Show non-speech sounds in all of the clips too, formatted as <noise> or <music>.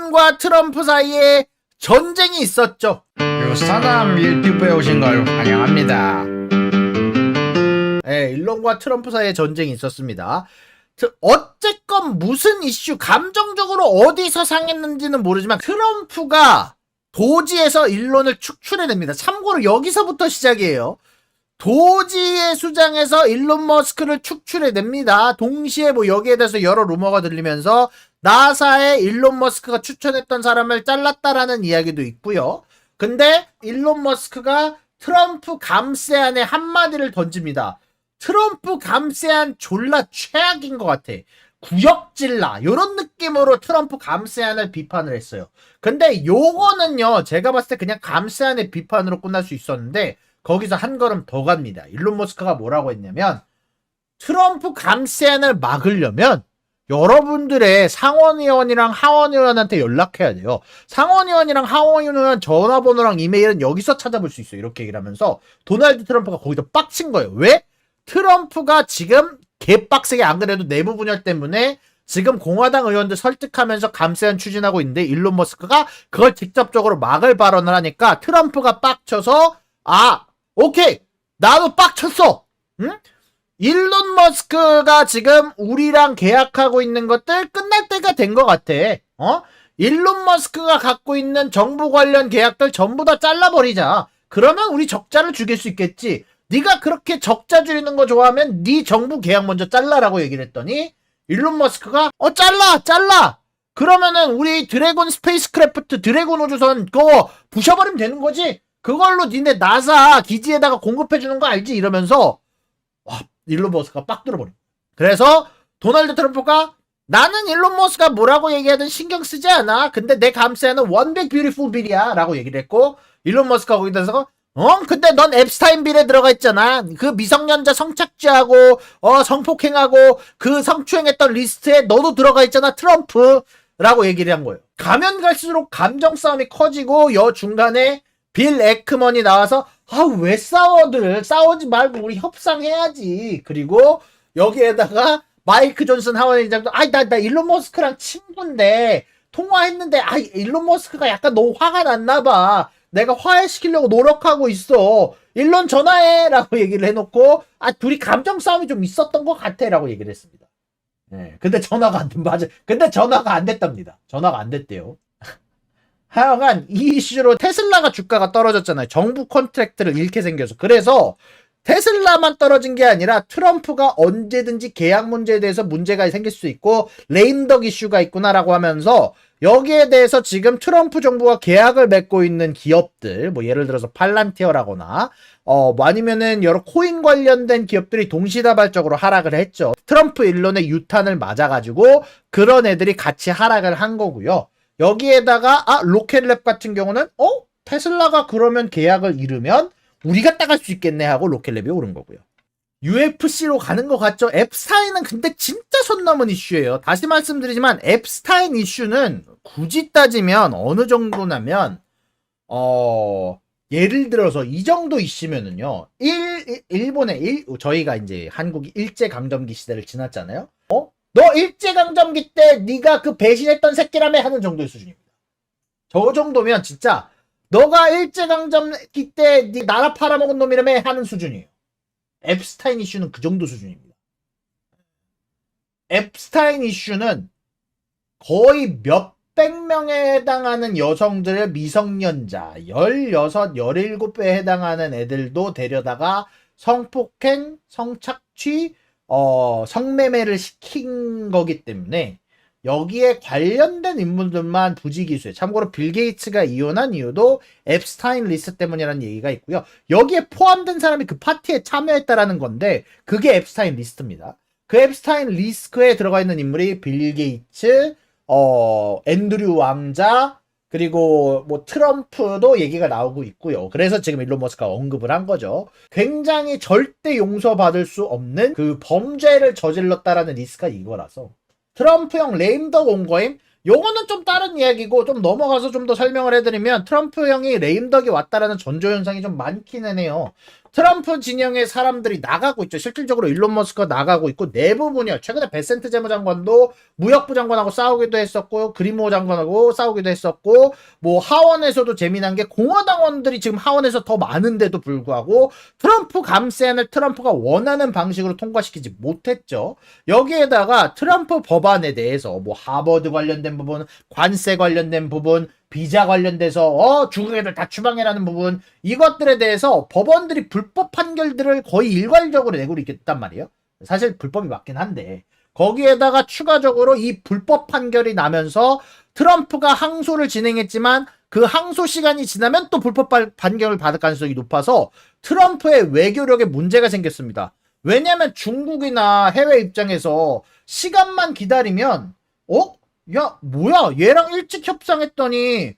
일론과 트럼프 사이에 전쟁이 있었죠. 오신 걸 환영합니다. 예, 일론과 트럼프 사이에 전쟁이 있었습니다. 트- 어쨌건 무슨 이슈, 감정적으로 어디서 상했는지는 모르지만 트럼프가 도지에서 일론을 축출해냅니다. 참고로 여기서부터 시작이에요. 도지의 수장에서 일론 머스크를 축출해냅니다. 동시에 뭐 여기에 대해서 여러 루머가 들리면서 나사에 일론 머스크가 추천했던 사람을 잘랐다라는 이야기도 있고요. 근데 일론 머스크가 트럼프 감세안에 한마디를 던집니다. 트럼프 감세안 졸라 최악인 것 같아. 구역질라 요런 느낌으로 트럼프 감세안을 비판을 했어요. 근데 요거는요 제가 봤을 때 그냥 감세안의 비판으로 끝날 수 있었는데 거기서 한 걸음 더 갑니다. 일론 머스크가 뭐라고 했냐면 트럼프 감세안을 막으려면 여러분들의 상원의원이랑 하원의원한테 연락해야 돼요. 상원의원이랑 하원의원 전화번호랑 이메일은 여기서 찾아볼 수 있어요. 이렇게 얘기를 하면서 도널드 트럼프가 거기서 빡친 거예요. 왜? 트럼프가 지금 개빡세게 안 그래도 내부 분열 때문에 지금 공화당 의원들 설득하면서 감세안 추진하고 있는데 일론 머스크가 그걸 직접적으로 막을 발언을 하니까 트럼프가 빡쳐서 아 오케이 나도 빡쳤어 응? 일론 머스크가 지금 우리랑 계약하고 있는 것들 끝날 때가 된 것 같아. 어? 일론 머스크가 갖고 있는 정부 관련 계약들 전부 다 잘라버리자. 그러면 우리 적자를 죽일 수 있겠지. 네가 그렇게 적자 줄이는 거 좋아하면 네 정부 계약 먼저 잘라라고 얘기를 했더니 일론 머스크가 어 잘라 잘라! 그러면은 우리 드래곤 스페이스크래프트 드래곤 우주선 그거 부셔버리면 되는 거지? 그걸로 니네 나사 기지에다가 공급해 주는 거 알지? 이러면서 와 일론 머스크가 빡 들어버려 그래서 도널드 트럼프가 나는 일론 머스크가 뭐라고 얘기하든 신경 쓰지 않아 근데 내 감세는 원백 뷰티풀 빌이야 라고 얘기를 했고 일론 머스크가 거기다 대서 어? 근데 넌 앱스타인 빌에 들어가 있잖아. 그 미성년자 성착취하고, 어, 성폭행하고, 그 성추행했던 리스트에 너도 들어가 있잖아, 트럼프. 라고 얘기를 한 거예요. 가면 갈수록 감정 싸움이 커지고, 여 중간에 빌 에크먼이 나와서, 아, 왜 싸워들? 싸우지 말고 우리 협상해야지. 그리고 여기에다가 마이크 존슨 하원의장도, 아이, 나, 나 일론 머스크랑 친구인데, 통화했는데, 아, 일론 머스크가 약간 너무 화가 났나 봐. 내가 화해시키려고 노력하고 있어. 일론 전화해! 라고 <laughs> 얘기를 해놓고, 아, 둘이 감정 싸움이 좀 있었던 것 같아. 라고 얘기를 했습니다. 예. 근데 전화가 안, 맞아. 근데 전화가 안 됐답니다. 전화가 안 됐대요. 하여간 이 이슈로 테슬라가 주가가 떨어졌잖아요. 정부 컨트랙트를 잃게 생겨서. 그래서 테슬라만 떨어진 게 아니라 트럼프가 언제든지 계약 문제에 대해서 문제가 생길 수 있고 레임덕 이슈가 있구나라고 하면서 여기에 대해서 지금 트럼프 정부가 계약을 맺고 있는 기업들, 뭐 예를 들어서 팔란티어라거나, 어, 뭐 아니면은 여러 코인 관련된 기업들이 동시다발적으로 하락을 했죠. 트럼프 일론의 유탄을 맞아가지고 그런 애들이 같이 하락을 한 거고요. 여기에다가, 아, 로켓랩 같은 경우는, 어? 테슬라가 그러면 계약을 잃으면 우리가 따갈 수 있겠네 하고 로켓랩이 오른 거고요. UFC로 가는 것 같죠? 앱스타인은 근데 진짜 손 넘은 이슈예요. 다시 말씀드리지만 앱스타인 이슈는 굳이 따지면 어느 정도냐면 어 예를 들어서 이 정도 이슈면은요. 일, 일 본의 일 저희가 이제 한국이 일제 강점기 시대를 지났잖아요. 어? 너 일제 강점기 때 네가 그 배신했던 새끼라며 하는 정도의 수준입니다. 저 정도면 진짜 너가 일제 강점기 때 네 나라 팔아먹은 놈이라며 하는 수준이에요. 앱스타인 이슈는 그 정도 수준입니다. 앱스타인 이슈는 거의 몇백 명에 해당하는 여성들의 미성년자, 16, 17배에 해당하는 애들도 데려다가 성폭행, 성착취, 어, 성매매를 시킨 거기 때문에 여기에 관련된 인물들만 부지기수해. 참고로 빌 게이츠가 이혼한 이유도 앱스타인 리스트 때문이라는 얘기가 있고요. 여기에 포함된 사람이 그 파티에 참여했다라는 건데 그게 앱스타인 리스트입니다. 그 앱스타인 리스트에 들어가 있는 인물이 빌 게이츠, 어, 앤드류 왕자, 그리고 뭐 트럼프도 얘기가 나오고 있고요. 그래서 지금 일론 머스크가 언급을 한 거죠. 굉장히 절대 용서받을 수 없는 그 범죄를 저질렀다라는 리스크가 이거라서 트럼프형 레임덕 온 거임. 요거는 좀 다른 이야기고 좀 넘어가서 좀 더 설명을 해드리면 트럼프 형이 레임덕이 왔다라는 전조 현상이 좀 많기는 해요. 트럼프 진영의 사람들이 나가고 있죠. 실질적으로 일론 머스크가 나가고 있고 내부 분야 최근에 베센트 재무장관도 무역부 장관하고 싸우기도 했었고 그리모 장관하고 싸우기도 했었고 뭐 하원에서도 재미난 게 공화당원들이 지금 하원에서 더 많은데도 불구하고 트럼프 감세안을 트럼프가 원하는 방식으로 통과시키지 못했죠. 여기에다가 트럼프 법안에 대해서 뭐 하버드 관련된 부분, 관세 관련된 부분, 비자 관련돼서 어 중국 애들 다 추방해라는 부분 이것들에 대해서 법원들이 불법 판결들을 거의 일괄적으로 내고 있단 말이에요. 사실 불법이 맞긴 한데 거기에다가 추가적으로 이 불법 판결이 나면서 트럼프가 항소를 진행했지만 그 항소 시간이 지나면 또 불법 발- 판결을 받을 가능성이 높아서 트럼프의 외교력에 문제가 생겼습니다. 왜냐하면 중국이나 해외 입장에서 시간만 기다리면 어? 야 뭐야 얘랑 일찍 협상했더니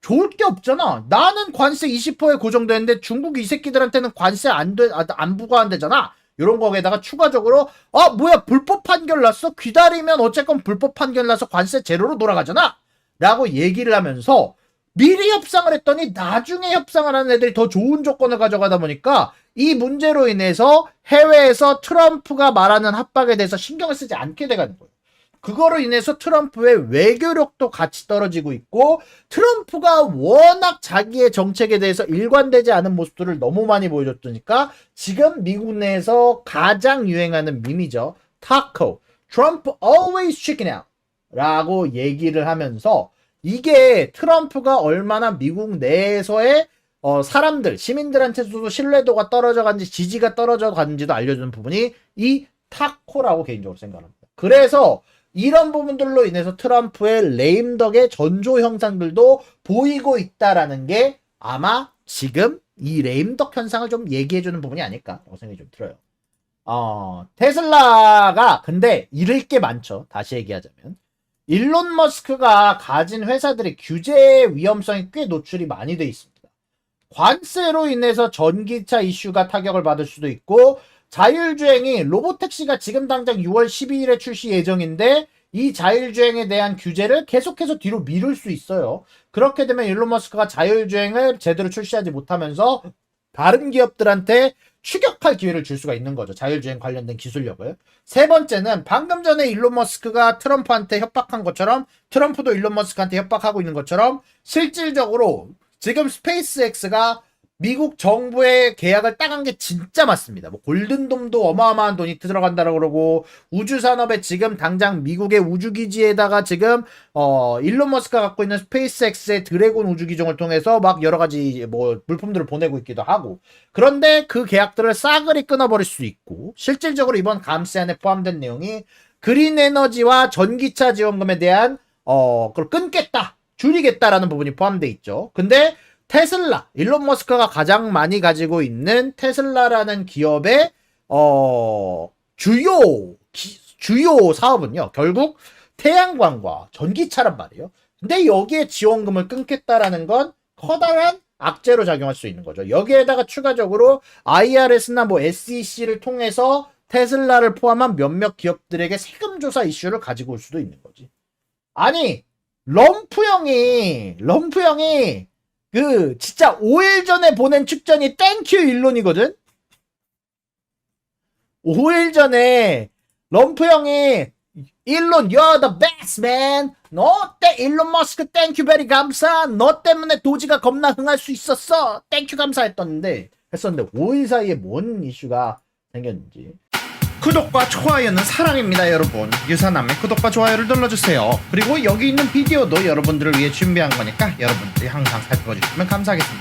좋을 게 없잖아. 나는 관세 20%에 고정되는데 중국이 이 새끼들한테는 관세 안, 돼, 아, 안 부과한대잖아. 이런 거에다가 추가적으로 아 뭐야 불법 판결 났어? 기다리면 어쨌건 불법 판결 나서 관세 제로로 돌아가잖아. 라고 얘기를 하면서 미리 협상을 했더니 나중에 협상을 하는 애들이 더 좋은 조건을 가져가다 보니까 이 문제로 인해서 해외에서 트럼프가 말하는 합박에 대해서 신경을 쓰지 않게 돼가는 거예요. 그거로 인해서 트럼프의 외교력도 같이 떨어지고 있고 트럼프가 워낙 자기의 정책에 대해서 일관되지 않은 모습들을 너무 많이 보여줬으니까 지금 미국 내에서 가장 유행하는 밈이죠. 타코. 트럼프 always chicken out. 라고 얘기를 하면서 이게 트럼프가 얼마나 미국 내에서의 어, 사람들, 시민들한테서도 신뢰도가 떨어져 간지 지지가 떨어져 간지도 알려주는 부분이 이 타코라고 개인적으로 생각합니다. 그래서 이런 부분들로 인해서 트럼프의 레임덕의 전조 형상들도 보이고 있다라는 게 아마 지금 이 레임덕 현상을 좀 얘기해주는 부분이 아닐까라고 생각이 좀 들어요. 어, 테슬라가 근데 잃을 게 많죠. 다시 얘기하자면. 일론 머스크가 가진 회사들의 규제 위험성이 꽤 노출이 많이 돼 있습니다. 관세로 인해서 전기차 이슈가 타격을 받을 수도 있고 자율주행이 로보택시가 지금 당장 6월 12일에 출시 예정인데 이 자율주행에 대한 규제를 계속해서 뒤로 미룰 수 있어요. 그렇게 되면 일론 머스크가 자율주행을 제대로 출시하지 못하면서 다른 기업들한테 추격할 기회를 줄 수가 있는 거죠. 자율주행 관련된 기술력을. 세 번째는 방금 전에 일론 머스크가 트럼프한테 협박한 것처럼 트럼프도 일론 머스크한테 협박하고 있는 것처럼 실질적으로 지금 스페이스X가 미국 정부의 계약을 따간 게 진짜 많습니다. 뭐 골든돔도 어마어마한 돈이 들어간다고 그러고 우주 산업에 지금 당장 미국의 우주 기지에다가 지금 어 일론 머스크가 갖고 있는 스페이스X의 드래곤 우주 기종을 통해서 막 여러 가지 뭐 물품들을 보내고 있기도 하고 그런데 그 계약들을 싸그리 끊어버릴 수 있고 실질적으로 이번 감세 안에 포함된 내용이 그린 에너지와 전기차 지원금에 대한 어 그걸 끊겠다 줄이겠다라는 부분이 포함돼 있죠. 근데 테슬라, 일론 머스크가 가장 많이 가지고 있는 테슬라라는 기업의 어 주요 기- 주요 사업은요. 결국 태양광과 전기차란 말이에요. 근데 여기에 지원금을 끊겠다라는 건 커다란 악재로 작용할 수 있는 거죠. 여기에다가 추가적으로 IRS나 뭐 SEC를 통해서 테슬라를 포함한 몇몇 기업들에게 세금 조사 이슈를 가지고 올 수도 있는 거지. 아니, 럼프 형이, 럼프 형이 그 진짜 5일 전에 보낸 축전이 땡큐 일론이거든. 5일 전에 럼프 형이 일론 you're the best man. 너 때 일론 머스크 땡큐 베리 감사. 너 때문에 도지가 겁나 흥할 수 있었어. 땡큐 감사했던데 했었는데 5일 사이에 뭔 이슈가 생겼는지. 구독과 좋아요는 사랑입니다 여러분. 유사남의 구독과 좋아요를 눌러주세요. 그리고 여기 있는 비디오도 여러분들을 위해 준비한 거니까 여러분들이 항상 살펴주시면 감사하겠습니다